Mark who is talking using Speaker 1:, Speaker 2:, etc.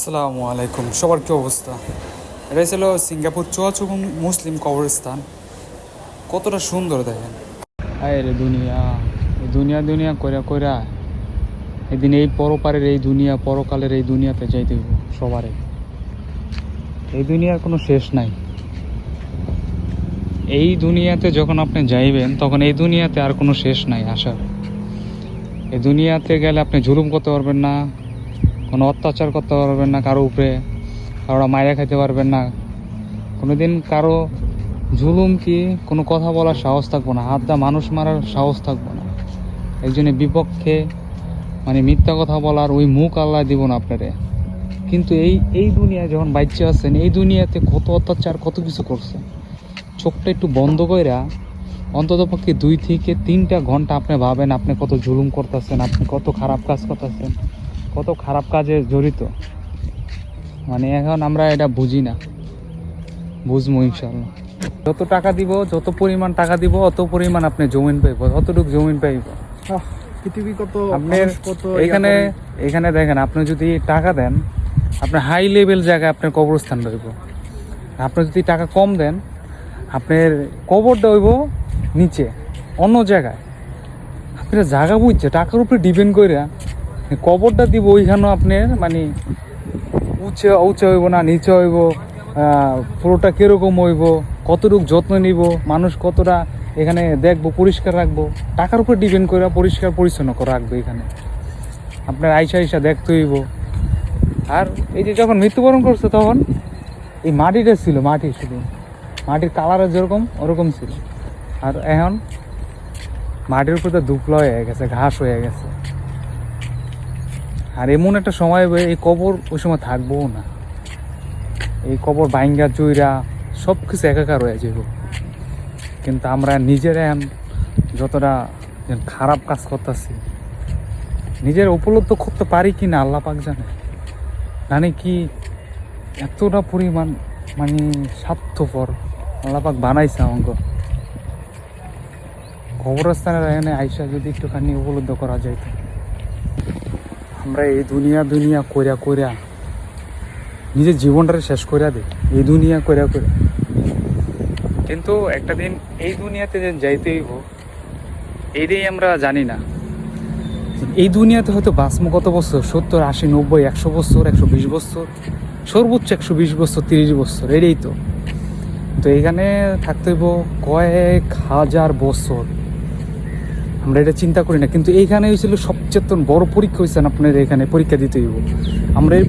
Speaker 1: আসসালামু আলাইকুম। সবার কি অবস্থা? এটা ছিল সিঙ্গাপুর চুয়াচুকুং মুসলিম কবরস্থান। কতটা সুন্দর দেখেন। আয় রে দুনিয়া দুনিয়া দুনিয়া কইরা কইরা এদিন এই পরপারের এই দুনিয়া, পরকালের এই দুনিয়াতে যাইতে হইব সবারে। এই দুনিয়ার কোনো শেষ নাই। এই দুনিয়াতে যখন আপনি যাইবেন, তখন এই দুনিয়াতে আর কোনো শেষ নাই আসার এই দুনিয়াতে গেলে আপনি জুলুম করতে পারবেন না কোনো অত্যাচার করতে পারবেন না কারও উপরে, কারোরা মায়েরা খাইতে পারবেন না। কোনোদিন কারও জুলুম কি, কোনো কথা বলার সাহস থাকব না হাত দা মানুষ মারার সাহস থাকব না। একজনের বিপক্ষে মানে মিথ্যা কথা বলার ওই মুখ আল্লাহ দিব না আপনারে। কিন্তু এই এই দুনিয়ায় যখন বাচ্চা আছেন, এই দুনিয়াতে কত অত্যাচার, কত কিছু করছে চোখটা একটু বন্ধ কইরা, অন্তত পক্ষে দুই থেকে তিনটা ঘণ্টা আপনি ভাবেন আপনি কত জুলুম করতেছেন, আপনি কত খারাপ কাজ করতেছেন। কত খারাপ কাজে জড়িত। মানে এখন আমরা এটা বুঝি না। বুঝব ইনশাল্লাহ যত টাকা দিব যত পরিমাণ টাকা দিব অত পরিমাণ আপনি জমিন পাইব অতটুকু জমিন পাইব
Speaker 2: পৃথিবী কত
Speaker 1: আপনার
Speaker 2: কত
Speaker 1: এখানে এখানে দেখেন আপনি যদি টাকা দেন আপনার হাই লেভেল জায়গায় আপনার কবরস্থান রইব আপনি যদি টাকা কম দেন আপনার কবরটা হইব নিচে অন্য জায়গায়। আপনার জায়গা বুঝছে টাকার উপরে ডিপেন্ড করে কবরটা দিব ওইখানেও আপনার মানে উঁচে উঁচে হইব না, নিচে হইব পুরোটা কীরকম হইব, কতটুকু যত্ন নিব, মানুষ কতটা এখানে দেখব, পরিষ্কার রাখব, টাকার উপর ডিপেন্ড করে পরিষ্কার পরিচ্ছন্ন করে রাখবে এখানে। আপনার আইসা আইসা দেখতে হইব। আর এই যে যখন মৃত্যুবরণ করছে তখন, এই মাটিটা ছিল, মাটি শুধু। মাটির কালার যেরকম, ওরকম ছিল। আর এখন মাটির উপর তো দুপলা হয়ে গেছে, ঘাস হয়ে গেছে। আর এমন একটা সময় এই কবর ওই সময় থাকবোও না। এই কবর বাইঙ্গা চুইরা সব কিছু একাকার হয়ে যাব কিন্তু আমরা নিজেরা যতটা খারাপ কাজ করতেছি, নিজের উপলব্ধ করতে পারি কি না আল্লাহ পাক জানে। মানে কি এতটা পরিমাণ মানে স্বার্থপর আল্লাপাক বানাইছে অঙ্গ কবরস্থানের এখানে আইসা যদি একটুখানি উপলব্ধ করা যাইতো। আমরা এই দুনিয়া দুনিয়া কইরা কইরা নিজের জীবনটারে শেষ করিয়া দিই। এই দুনিয়া কইরা কইরা। কিন্তু একটা দিন এই দুনিয়াতে যে যাইতেই হোক এইটাই আমরা জানি না। এই দুনিয়াতে হয়তো বাঁচবো কত বছর? সত্তর, আশি, নব্বই, একশো বছর, একশো বিশ বছর, সর্বোচ্চ একশো বিশ বছর, তিরিশ বছর এটাই তো। তো এখানে থাকতে হইব কয়েক হাজার বছর। আমরা এটা চিন্তা করি না। কিন্তু এইখানে হয়েছিল সবচেয়ে বড় পরীক্ষা হয়েছেন আপনার এখানে পরীক্ষা দিতে হইব। আমরা এই